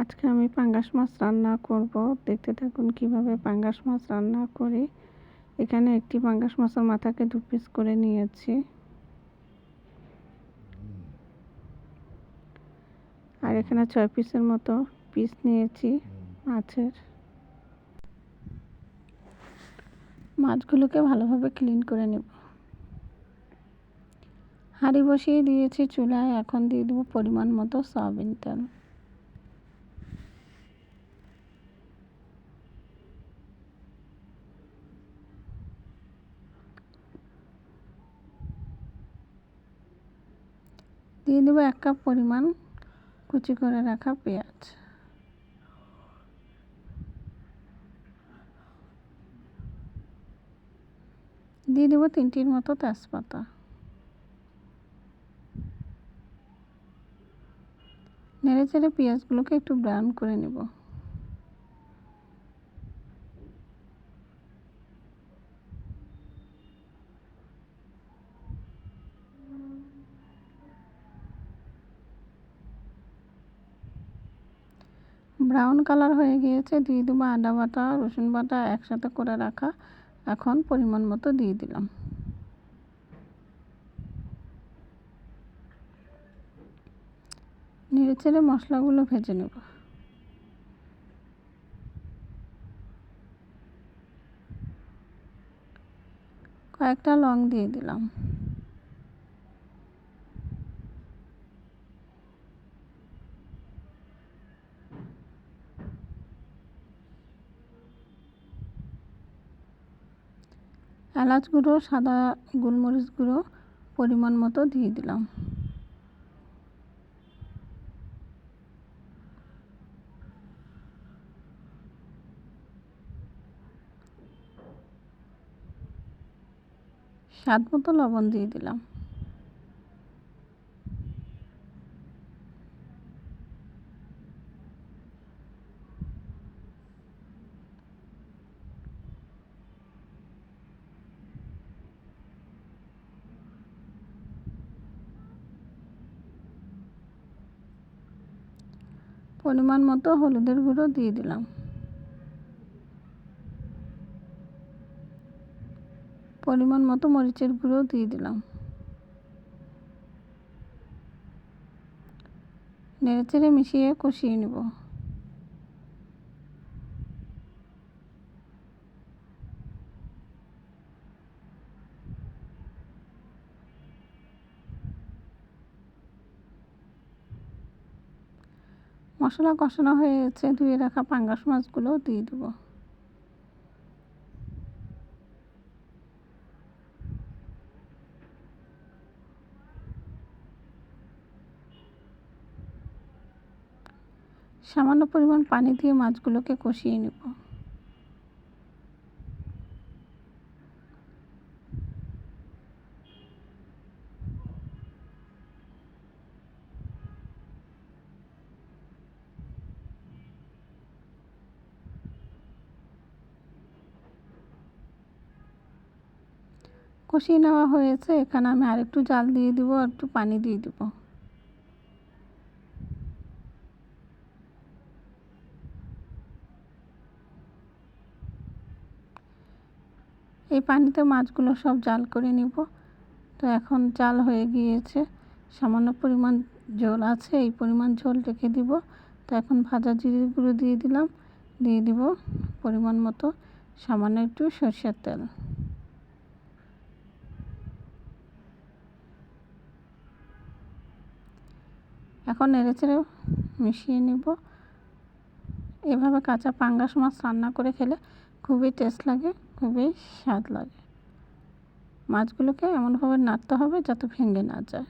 আজকে আমি পাঙ্গাস মাছ রান্না করব। দেখতে থাকুন কীভাবে পাঙ্গাস মাছ রান্না করি। এখানে একটি পাঙ্গাস মাছের মাথাকে দু পিস করে নিয়েছি। আর এখানে ছয় পিসের মতো পিস নিয়েছি মাছের। মাছগুলোকে ভালোভাবে ক্লিন করে নেব। হাঁড়ি বসিয়ে দিয়েছি চুলায়। এখন দিয়ে দেবো পরিমাণ মতো সয়াবিন তেল। দিয়ে দেবো এক কাপ পরিমাণ কুচি করে রাখা পেঁয়াজ। দিয়ে দেবো তিনটির মতো তেজপাতা। নেড়ে চেড়ে পেঁয়াজগুলোকে একটু ব্রাউন করে নেব। ব্রাউন কালার হয়ে গিয়েছে, দিয়ে দেবো আদা বাটা, রসুন বাটা একসাথে করে রাখা। এখন পরিমাণ মতো দিয়ে দিলাম। নেড়ে চেড়ে মশলাগুলো ভেজে নেব। কয়েকটা লং দিয়ে দিলাম। এলাচ গুঁড়ো সাদা গোলমরিচ গুঁড়ো পরিমাণ মতো দিয়ে দিলাম। স্বাদ মতো লবণ দিয়ে দিলাম। পরিমাণ মতো হলুদের গুঁড়ো দিয়ে দিলাম। পরিমাণ মতো মরিচের গুঁড়ো দিয়ে দিলাম। নেড়ে চেড়ে মিশিয়ে কষিয়ে নেব। মশলা কষানো হয়েছে, ধুয়ে রাখা পাঙ্গাস মাছগুলো দিয়ে দেব। সামান্য পরিমাণ পানি দিয়ে মাছগুলোকে কষিয়ে নেব। কষিয়ে নেওয়া হয়েছে, এখানে আমি আরেকটু জাল দিয়ে দিব আর একটু পানি দিয়ে দেবো। এই পানিতে মাছগুলো সব জাল করে নিব। তো এখন জাল হয়ে গিয়েছে, সামান্য পরিমাণ ঝোল আছে, এই পরিমাণ ঝোল রেখে দিব। তো এখন ভাজা গুঁড়ো দিয়ে দিলাম, দিয়ে দিব পরিমাণ মতো, সামান্য একটু সরষের তেল। এখন নেড়ে চেড়ে মিশিয়ে নিব। এভাবে কাঁচা পাঙ্গাস মাছ রান্না করে খেলে খুবই টেস্ট লাগে, খুবই স্বাদ লাগে। মাছগুলোকে এমনভাবে নাড়তে হবে যাতে ভেঙে না যায়।